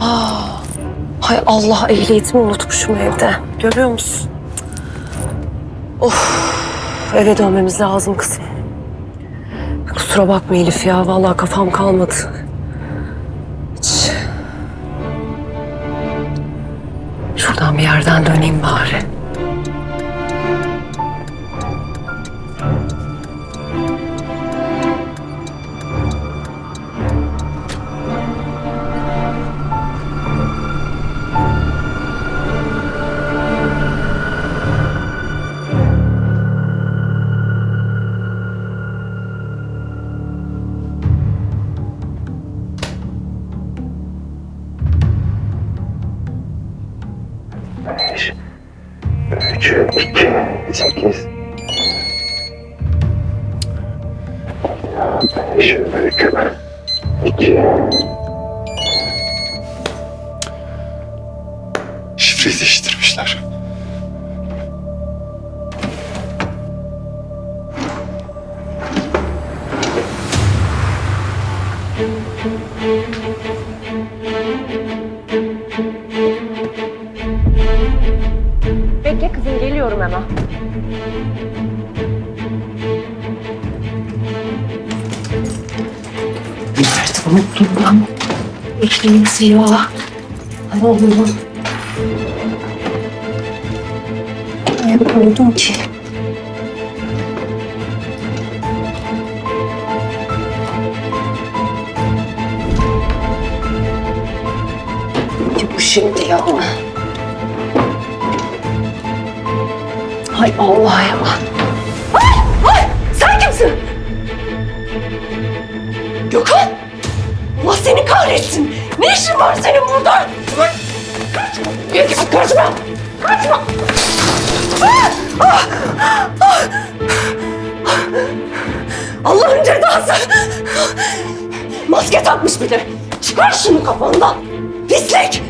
Hay Allah ehliyetimi unutmuşum evde. Görüyor musun? Of eve dönmemiz lazım kızım. Kusura bakma Elif ya. Vallahi kafam kalmadı. Hiç. Şuradan bir yerden döneyim bari. Üç, iki, sekiz. Beş, üç, iki. Şifreyi değiştirmişler. Bekle kızım geliyorum hemen. Nerede unuttum ben? Ekleyiniz ya. Ay Allah'ım. Ay koydum ki. Bu şimdi ya? Hay Allah ya. Ay, ay, sen kimsin? Gökhan! Allah seni kahretsin. Ne işin var senin burada? Bırak. Kaçma. Kaçma. Kaçma. Kaçma. Ah, ah, ah. Allah'ın cezası. Maske takmış bir de. Çıkar şunu kafandan. Pislik.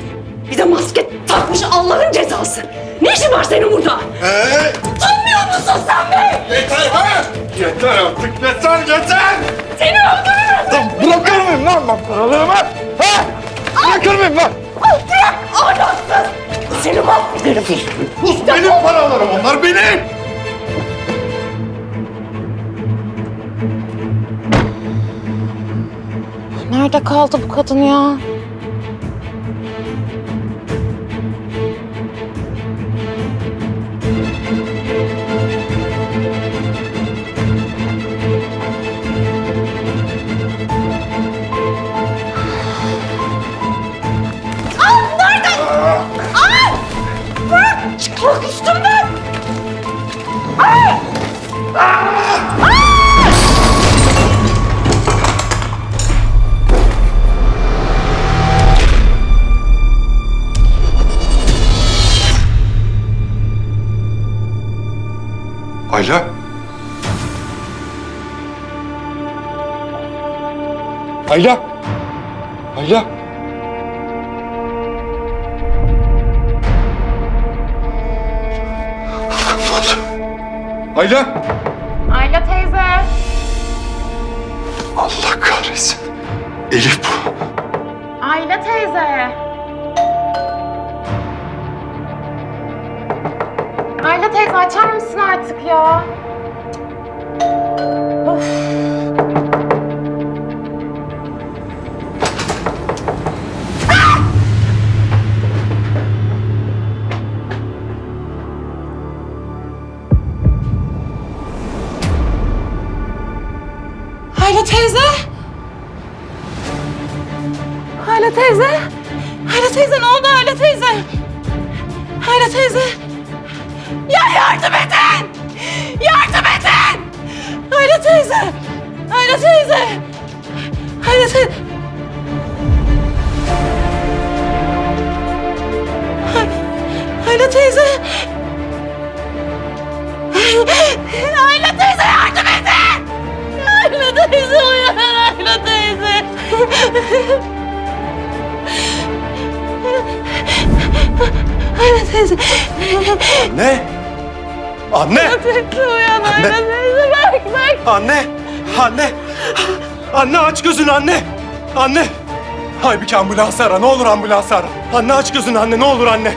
Bir de maske takmış Allah'ın cezası. Ne işin var senin burada? Ee, Tanımıyor musun sen beni? yeter ha! Yeter artık yeter yeter! Seni öldürürüm. Lan bırakır mıyım lan ben paralarımı? Ha? Bırakır mıyım lan? Al bırak ahlaksız. Seni mahvederim. Bu benim paralarım onlar benim! Nerede kaldı bu kadın ya? Ayla. Ayla. Ayla. Ayla. Ayla teyze. Allah kahretsin. Elif bu. Ayla teyze. Ayla teyze açar mısın artık ya? Ayla teyze. Ayla teyze. Ayla teyze ne oldu Ayla teyze? Ayla teyze. Ya yardım edin! Yardım edin! Ayla teyze. Ayla teyze. Ayla teyze. Ayla teyze. Ayla teyze yardım edin! Ayla teyze uyan Ayla teyze. Ayla teyze. Ne? Anne! Teyze uyan Ayla teyze bak bak. Anne! Anne! Anne aç gözünü anne! Anne! Halbuki ambulans ara ne olur ambulans ara. Anne aç gözünü anne ne olur anne.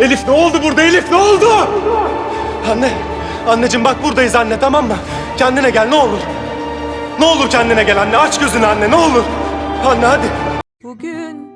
Elif ne oldu burada Elif ne oldu? Anne, anneciğim bak buradayız anne tamam mı? Kendine gel ne olur. Ne olur kendine gel anne aç gözünü anne ne olur. Anne hadi. Bugün